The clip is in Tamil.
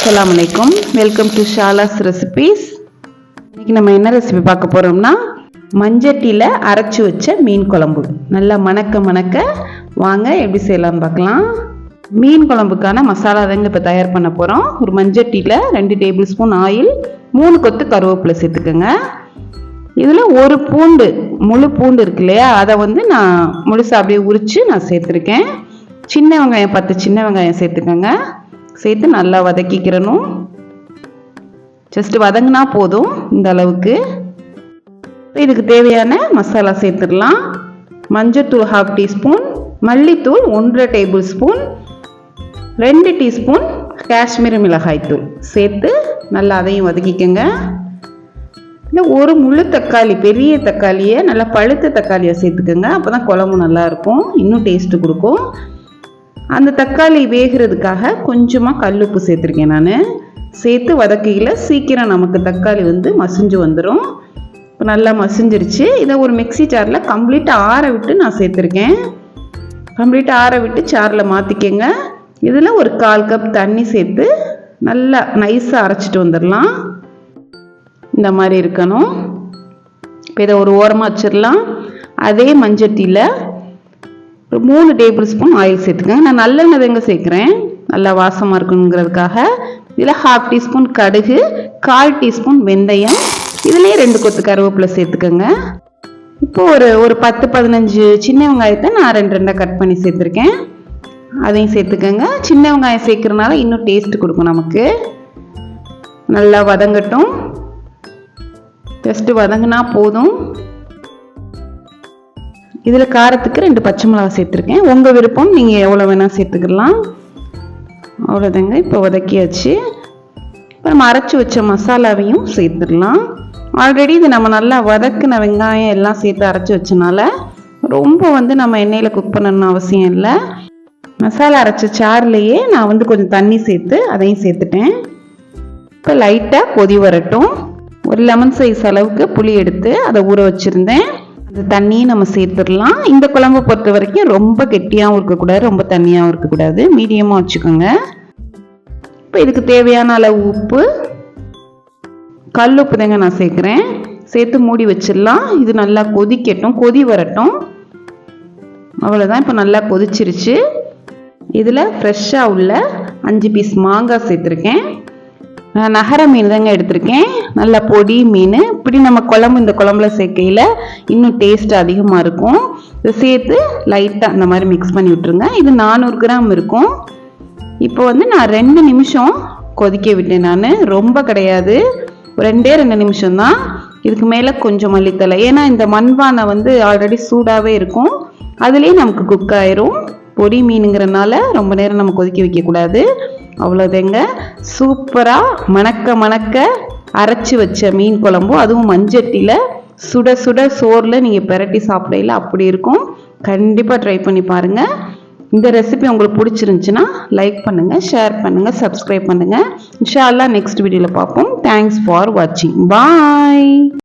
அஸ்லாம் அலைக்கும். வெல்கம் டு ஷாலாஸ் ரெசிபீஸ் இன்னைக்கு நம்ம என்ன ரெசிபி பார்க்க போறோம்னா மஞ்சட்டியில் அரைச்சி வச்ச மீன் குழம்பு. நல்லா மணக்க மணக்க வாங்க எப்படி செய்யலாம்னு பார்க்கலாம். மீன் குழம்புக்கான மசாலா தாங்க இப்போ தயார் பண்ண போகிறோம் ஒரு மஞ்சட்டியில் ரெண்டு டேபிள் ஸ்பூன் ஆயில் மூணு கொத்து கருவேப்பிலை சேர்த்துக்கோங்க. இதில் ஒரு பூண்டு முழு பூண்டு இருக்கு இல்லையா? அதை வந்து நான் முழுசாக அப்படியே உரித்து நான் சேர்த்துருக்கேன். சின்ன வெங்காயம் பத்து சின்ன வெங்காயம் சேர்த்துக்கோங்க. சேர்த்து நல்லா வதக்கிக்கிறணும். ஜஸ்ட் வதங்கினா போதும் இந்த அளவுக்கு. இதுக்கு தேவையான மசாலா சேர்த்துடலாம். மஞ்சத்தூள் ஹாஃப் டீஸ்பூன் மல்லித்தூள் ஒன்றரை டேபிள் ஸ்பூன் ரெண்டு டீஸ்பூன் காஷ்மீரி மிளகாய் தூள். சேர்த்து நல்லா அதையும் வதக்கிக்கோங்க. இந்த ஒரு முழு தக்காளி பெரிய தக்காளியை நல்லா பழுத்த தக்காளியை சேர்த்துக்கோங்க. அப்போ தான் குழம்பு நல்லாயிருக்கும் இன்னும் டேஸ்ட்டு கொடுக்கும். அந்த தக்காளி வேகிறதுக்காக கொஞ்சமாக கல் உப்பு சேர்த்துருக்கேன் நான். சேர்த்து வதக்கையில் சீக்கிரம் நமக்கு தக்காளி வந்து மசிஞ்சு வந்துடும் இப்போ நல்லா மசிஞ்சிருச்சு. இதை ஒரு மிக்சி ஜாரில் கம்ப்ளீட்டாக ஆற விட்டு நான் சேர்த்துருக்கேன். கம்ப்ளீட்டாக ஆற விட்டு சாரில் மாற்றிக்கங்க இதில் ஒரு கால் கப் தண்ணி சேர்த்து நல்லா நைஸாக அரைச்சிட்டு வந்துடலாம் இந்த மாதிரி இருக்கணும். இப்போ இதை ஒரு ஓரமாக வச்சிடலாம் அதே மஞ்சட்டியில் ஒரு மூணு டேபிள் ஸ்பூன் ஆயில் சேர்த்துக்கங்க. நான் நல்லெண்ணெய் தாங்க சேர்க்குறேன். நல்லா வாசமாக இருக்கணுங்கிறதுக்காக. இதில் ஹாஃப் டீஸ்பூன் கடுகு கால் டீஸ்பூன் வெந்தயம். இதுலேயே ரெண்டு கொத்து கருவேப்பிலை சேர்த்துக்கோங்க. இப்போ ஒரு ஒரு பத்து பதினஞ்சு சின்ன வெங்காயத்தை நான் ரெண்டு ரெண்டாக கட் பண்ணி சேர்த்துருக்கேன். அதையும் சேர்த்துக்கோங்க. சின்ன வெங்காயம் சேர்க்குறனால இன்னும் டேஸ்ட் கொடுக்கும் நமக்கு. நல்லா வதங்கட்டும். ஜஸ்ட்டு வதங்கினா போதும். இதில் காரத்துக்கு ரெண்டு பச்சை மிளகா சேர்த்துருக்கேன். உங்கள் விருப்பம் நீங்கள் எவ்வளோ வேணால் சேர்த்துக்கலாம். அவ்வளோதாங்க இப்போ வதக்கியாச்சு. இப்போ நம்ம அரைச்சி வச்ச மசாலாவையும் சேர்த்துடலாம். ஆல்ரெடி இது நம்ம நல்லா வதக்கின வெங்காயம் எல்லாம் சேர்த்து அரைச்சி வச்சனால ரொம்ப வந்து நம்ம எண்ணெயில் குக் பண்ணணும்னு அவசியம் இல்லை. மசாலா அரைச்ச சாறுலேயே நான் வந்து கொஞ்சம் தண்ணி சேர்த்து அதையும் சேர்த்துட்டேன். இப்போ லைட்டாக கொதி வரட்டும். ஒரு லெமன் சைஸ் அளவுக்கு புளி எடுத்து அதை ஊற வச்சுருந்தேன். அந்த தண்ணியை நம்ம சேர்த்துடலாம். இந்த குழம்பு பொறுத்த வரைக்கும் ரொம்ப கெட்டியாகவும் இருக்கக்கூடாது ரொம்ப தண்ணியாகவும் இருக்கக்கூடாது. மீடியமாக வச்சுக்கோங்க. இப்போ இதுக்கு தேவையான அளவு உப்பு கல் உப்பு தாங்க நான் சேர்க்குறேன். சேர்த்து மூடி வச்சிடலாம். இது நல்லா கொதிக்கட்டும் கொதி வரட்டும். அவ்வளோதான் இப்போ நல்லா கொதிச்சிருச்சு. இதில் ஃப்ரெஷ்ஷாக உள்ள அஞ்சு பீஸ் மாங்காய் சேர்த்துருக்கேன். நகர மீன் தாங்க எடுத்திருக்கேன். நல்ல பொடி மீன். இப்படி நம்ம குழம்பு இந்த குழம்புல சேர்க்கையில் இன்னும் டேஸ்ட் அதிகமாக இருக்கும். இதை சேர்த்து லைட்டாக அந்த மாதிரி மிக்ஸ் பண்ணி விட்டுருங்க. இது நானூறு கிராம் இருக்கும். இப்போ வந்து நான் ரெண்டு நிமிஷம் கொதிக்க விட்டேன் நான். ரொம்ப கிடையாது. ரெண்டே ரெண்டு நிமிஷம் தான் இதுக்கு மேலே கொஞ்சம் மல்லித்தலை ஏன்னா இந்த மண்பானை வந்து ஆல்ரெடி சூடாகவே இருக்கும். அதுலேயே நமக்கு குக் ஆயிரும். பொடி மீனுங்கிறனால ரொம்ப நேரம் நம்ம கொதிக்க வைக்கக்கூடாது. அவ்வளோதேங்க சூப்பராக மணக்க மணக்க அரைச்சி வச்ச மீன் குழம்பும் அதுவும் மஞ்சட்டியில் சுட சுட சோறில் நீங்கள் பெரட்டி சாப்பிடையில அப்படி இருக்கும். கண்டிப்பாக ட்ரை பண்ணி பாருங்கள் இந்த ரெசிபி உங்களுக்கு பிடிச்சிருந்துச்சுன்னா லைக் பண்ணுங்கள் ஷேர் பண்ணுங்கள் சப்ஸ்கிரைப் பண்ணுங்கள் இன்ஷால்லா நெக்ஸ்ட் வீடியோவில் பார்ப்போம். தேங்க்ஸ் ஃபார் வாட்சிங் பாய்